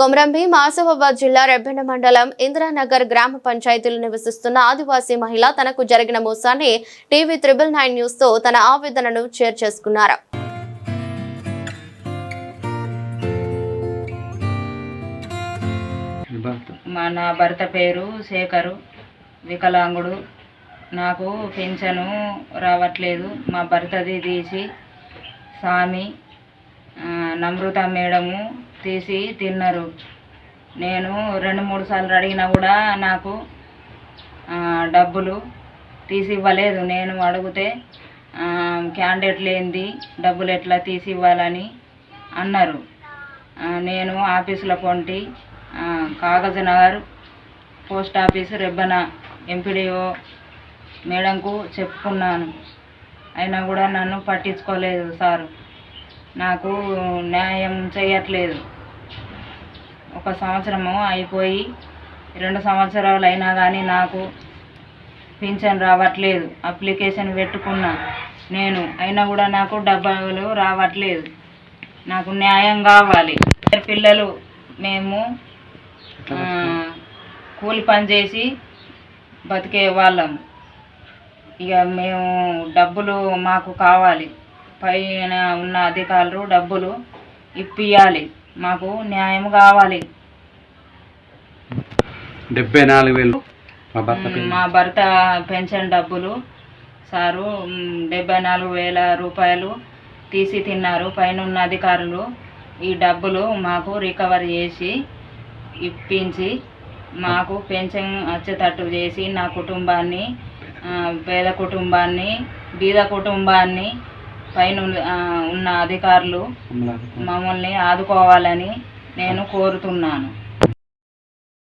కొమరంభీం ఆసిఫాబాద్ జిల్లా రెబ్బెండ మండలం ఇందిరానగర్ గ్రామ పంచాయతీలో నివసిస్తున్న ఆదివాసీ మహిళ తనకు జరిగిన మోసాన్ని టీవీ త్రిబుల్ నైన్ న్యూస్తో తన ఆవేదనను షేర్ చేసుకున్నారు. మా నా భర్త పేరు శేఖరు వికలాంగుడు. నాకు పింఛను రావట్లేదు. మా భర్తది తీసి స్వామి నమృత మేడము తీసి తిన్నారు. నేను రెండు మూడు సార్లు అడిగినా కూడా నాకు డబ్బులు తీసి ఇవ్వలేదు నేను అడిగితే క్యాండిడేట్ లేనిది డబ్బులు ఎట్లా తీసి ఇవ్వాలని అన్నారు నేను ఆఫీసులో పొంటి Kagaznagar Nagar post office Rebbena MPDO మేడంకు చెప్పుకున్నాను. అయినా కూడా నన్ను పట్టించుకోలేదు సారు. నాకు న్యాయం చేయట్లేదు. ఒక సంవత్సరము అయిపోయి రెండు సంవత్సరాలు అయినా కానీ నాకు పింఛన్ రావట్లేదు. అప్లికేషన్ పెట్టుకున్నా నేను. అయినా కూడా నాకు డబ్బులు రావట్లేదు. నాకు న్యాయం కావాలి. పిల్లలు మేము కూలి పని చేసి బతికే వాళ్ళం. ఇక మేము డబ్బులు మాకు కావాలి. పైన ఉన్న అధికారులు డబ్బులు ఇప్పియాలి. మాకు న్యాయం కావాలి. డెబ్బై నాలుగు వేలు. మా భర్త పెన్షన్ డబ్బులు సారు డెబ్బై నాలుగు వేల రూపాయలు తీసి తిన్నారు. పైన ఉన్న అధికారులు ఈ డబ్బులు మాకు రికవర్ చేసి ఇప్పించి మాకు పెన్షన్ వచ్చేటట్టు చేసి నా కుటుంబాన్ని పేద కుటుంబాన్ని బీద కుటుంబాన్ని పైన ఉన్న- అధికారులు. మమ్మల్ని ఆదుకోవాలని నేను కోరుతున్నాను